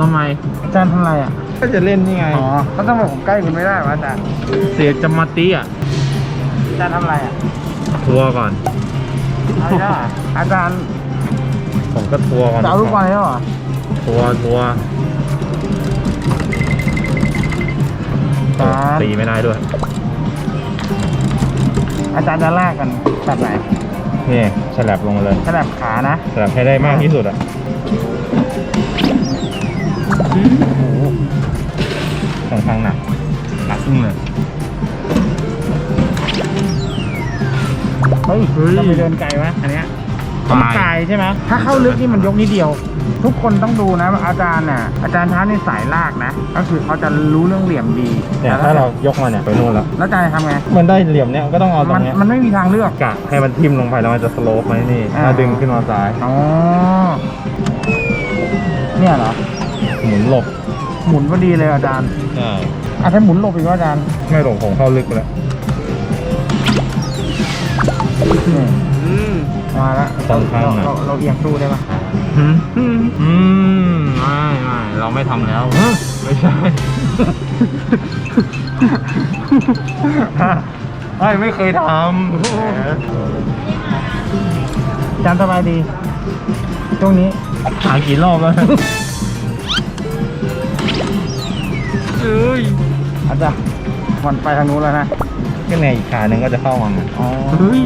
ผมทำไมอาจารย์ทำอะไรอะ ก็จะเล่นนี่ไงอ๋อเขาต้องบอกผมใกล้คุณไม่ได้วะอาจารย์เสียจะมาตีอะอาจารย์ทำอะไรอะทัวร์ก่อน อะไรนะอาจารย์ผมก็ทัวร์ก่อนจะเอาลูกบอลแล้วเหรอทัวร์ทัวร์อาจารย์ตีไม่ได้ด้วย อาจารย์จะลากกันแบบไหนนี่ฉลับลงมาเลยขนาดขานะฉลับให้ได้มากที่สุดอะ ค่อนข้างหนักหนักอึ้งเลยเฮ้ยเฮ้ยเราไปเดินไกลไหมอันเนี้ยไกลมันไกลใช่ไหมถ้าเข้าลึกนี่มันยกนิดเดียว ทุกคนต้องดูนะว่าอาจารย์น่ะอาจารย์ท้าในสายลากนะ ก็คือเขาจะรู้เรื่องเหลี่ยมดีเนี่ยถ้าเรายกมาเนี่ยไปนู่นแล้วแล้วอาจารย์จะทำไงมันได้เหลี่ยมเนี่ยก็ต้องเอาตรมังนเนี้ยมันไม่มีทางเลือกกะให้มันทิ่มลงไปแล้วมันจะสโลปไหมนี่อ่าถ้าดึงขึ้นมาซ้ายอ๋อเนี่ยเหรอหมุนหลบ หมุนพอดีเลยอาจารย์ใช่อาจจะหมุนหลบอีกว่าอาจารย์ไม่หลงผมเข้าลึกไปแล้วนี่มาแล้วค่อนข้างหนักเราเราเอียงสู้ได้ปะอืมอืมไม่ไม่เราไม่ทำแล้วไม่ใช่ ไม่ไม่เคยทอาจารย์สบายดีช่วงนี้ำหากี่รอบแล้ว เอ้ยอาจารย์มันไปทางนู้นแล้วนะก็ในอีกขาหนึ่งก็จะเข้ามาอ๋อเฮ้ย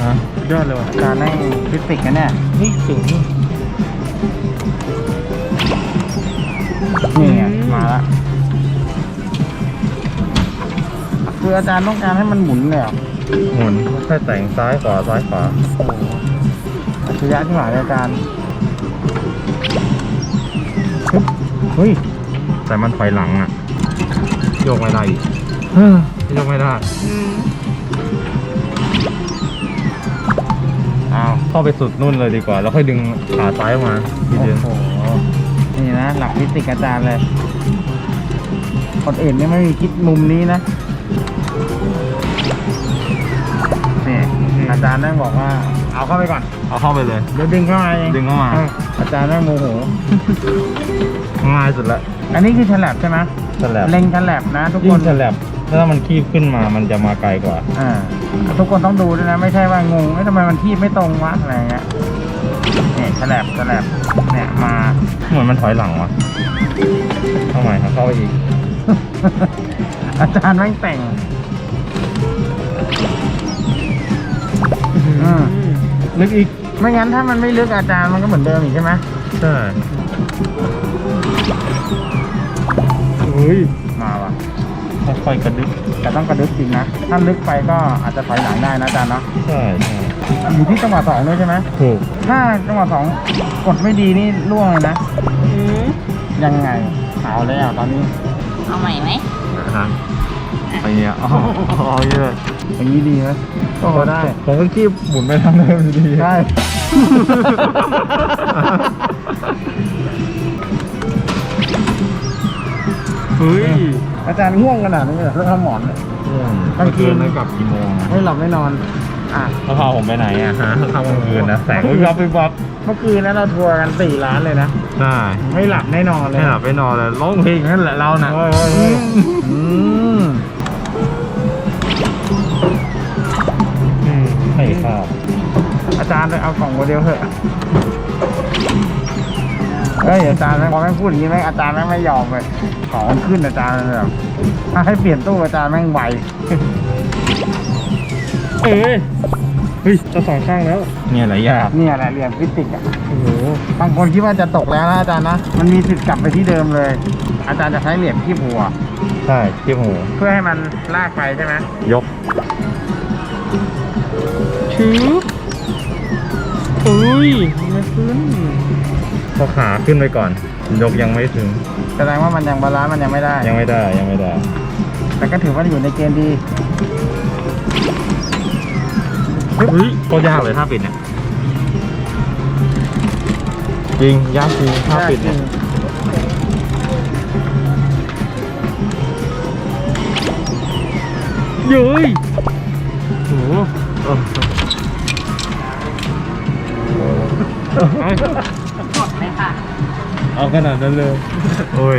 ฮะยอดเลยว่ะอาจารย์นั่งฟิสิกส์นะเนี่ยนี่สูงนี่ไงอืมมาละคืออาจารย์ต้องการให้มันหมุนเลยเหรอหมุนแค่แต่งซ้ายขวาซ้ายขวาโอ้โหอัจฉริยะที่หมายเลยอาจารย์ฮึบเฮ้ย แต่มันถอยหลังอะ โยกไม่ได้อีกโยกไม่ได้อ้าวเข้าไปสุดนู่นเลยดีกว่า แล้วค่อยดึงขาซ้ายออกมาทีเดียวโอ้โหนี่นะ หลักฟิสิกส์อาจารย์เลยคนอื่นนี่ไม่มีคิดมุมนี้นะนี่อาจารย์นั่งบอกว่า เอาเข้าไปก่อนเอาเข้าไปเลย เดี๋ยวดึงเข้ามาเองดึงเข้ามา อออาจารย์นั่งโมโห ง่ายสุดละอันนี้คือฉลับใช่ไหมฉลับเล็งฉลับนะ ทุกคยิ่นงฉลับถ้ามันคีบขึ้นมามันจะมาไกลกว่า อ่าทุกคนต้องดูด้วยนะ ไม่ใช่ว่างงเอ้ยทำไมมันทีบไม่ตรงวะอะไรเงี้ยนี่ฉลับฉลับเนี่ยมา เหมือนมันถอยหลังวะเข้าใหม่ครับเข้าไปอีกอาจารย์แม่งแต่งอืม ลึกอีก ไม่งั้นถ้ามันไม่ลึกอาจารย์มันก็เหมือนเดิมอีกใช่ไหมใช่เฮ้ย มาว่ะค่อยๆกระดึ๊บแต่ต้องกระดึ๊บจริงนะ ถ้าลึกไปก็อาจจะถอยหลังได้นะอาจารย์เนาะ ใช่ใช่อยู่ที่จังหวะสองด้วยใช่ไหมถูก ถ้าจังหวะสองกดไม่ดีนี่ล่วงเลยนะ ยังไงเอาแล้วตอนนี้ เอาใหม่ไหมฮะไปเนี่ยอ๋ออ๋อเยอะอย่างนี้ดีไหมก็ได้ ผมก็คีบหมุนไปทางเดิมอยู่ดีได้เฮ้ย อาจารย์ง่วงขนาดนี้เลยเรื่องหมอนเนี่ยกลางคืนแล้วกลับกี่โมงอะไม่หลับไม่นอนอะแล้วพาผมไปไหนอะฮะเข้ากลางคืนนะแสงวิบวับวิบวับ เมื่อคืนนั้นเราทัวร์กันสี่ร้านเลยนะ ใช่ไม่หลับไม่นอนเลยไม่หลับไม่นอนเลยร้องเพลงนั่นแหละเราน่ะเฮ้ยเฮ้ยเฮ้ยอืมอืมให้ข้าวอาจารย์ไปเอากล่องโมเดลเถอะเฮ้ยอาจารย์แม่งพอแม่งพูดอย่างนี้แม่งอาจารย์แม่งไม่ยอมเลยของมันขึ้นอาจารย์แบบถ้าให้เปลี่ยนตู้อาจารย์แม่งไวเอ้ย เฮ้ยจะสองข้างแล้ว เนี่ยแหละยากเนี่ยแหละเรียนฟิสิกส์อะโอ้โหบางคนคิดว่าจะตกแล้วนะอาจารย์นะ มันมีสิทธิ์กลับไปที่เดิมเลย อาจารย์จะใช้เหลี่ยมที่หัว ใช่ที่หูเพื่อให้มันลากไปใช่ไหมยกชืบอุ้ยไม่ขึ้นพอขาขึ้นไปก่อน ยกยังไม่ถึง แสดงว่ามันยังบาลานซ์มันยังไม่ได้ ยังไม่ได้ยังไม่ได้ แต่ก็ถือว่าอยู่ในเกณฑ์ดี เฮ้ยโคตรยากเลยท่าปิดเนี่ยจริงยากจริงท่าปิดเนี่ยเย้ยโอ้โหเออหมดเลยค่ะ เอาขนาดนั้นเลย โอ้ย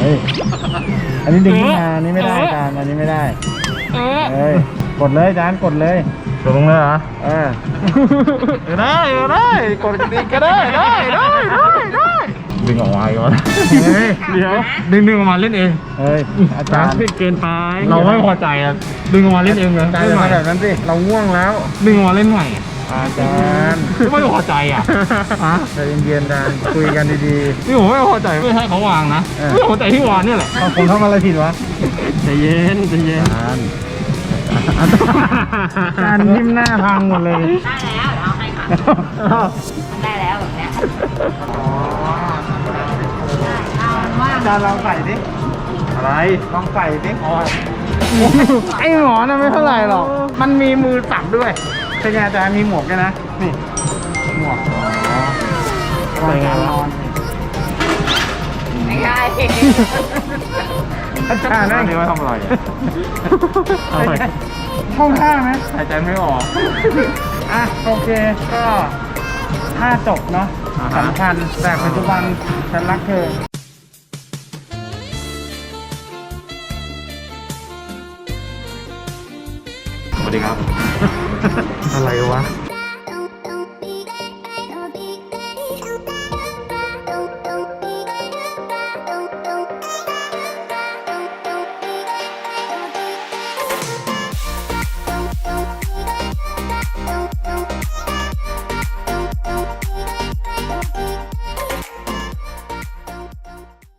เฮ้ยอันนี้ดึงขึ้นมาอันนี้ไม่ได้อาจารย์อันนี้ไม่ได้ เฮ้ยกดเลยอาจารย์กดเลยตกลงเลยเหรอเออได้ได้กดกระดิ่งก็ได้ได้ได้ได้ได้ดึงออกมาก่อนเฮ้ยเดี๋ยวดึงดึงออกมาเล่นเองเฮ้ยอาจารย์เกินไปเราไม่พอใจอะดึงออกมาเล่นเองเลยอาจารย์อย่ามาแบบนั้นสิเราง่วงแล้ว ดึงออกมาเล่นใหม่ อะอาจารย์ไม่พอใจอะฮะใจเย็นๆอาจารย์คุยกันดีนี่ผมไม่พอใจไม่ให้เขาวางนะเออไม่พอใจที่วางเนี่ยแหละๆเอาผมทำอะไรผิดวะใจเย็นใจเย็นอาจารย์อาจารย์ยิ้มหน้าพังหมดเลย ได้แล้วเดี๋ยวเอาให้ค่ะได้แล้วแบบเนี้ยเอาว่าอาจารย์ลองใส่ดิ อะไร ลองใส่ดิไอ้หมอน่ะไม่เท่าไหร่หรอก มันมีมือสับด้วย เป็นไงอาจารย์มีหมวกด้วยนะ นี่ หมวกตอนการนอน ไม่ใช่อาจารย์นั่งนี่ว่าทำอะไรอะทำไมเข้าท่าไหม หายใจไม่ออก อะโอเคก็ท่าจบเนาะอ่าฮะ สำคัญแต่ปัจจุบันฉันรักเธอสวัสดีครับ อะไรวะ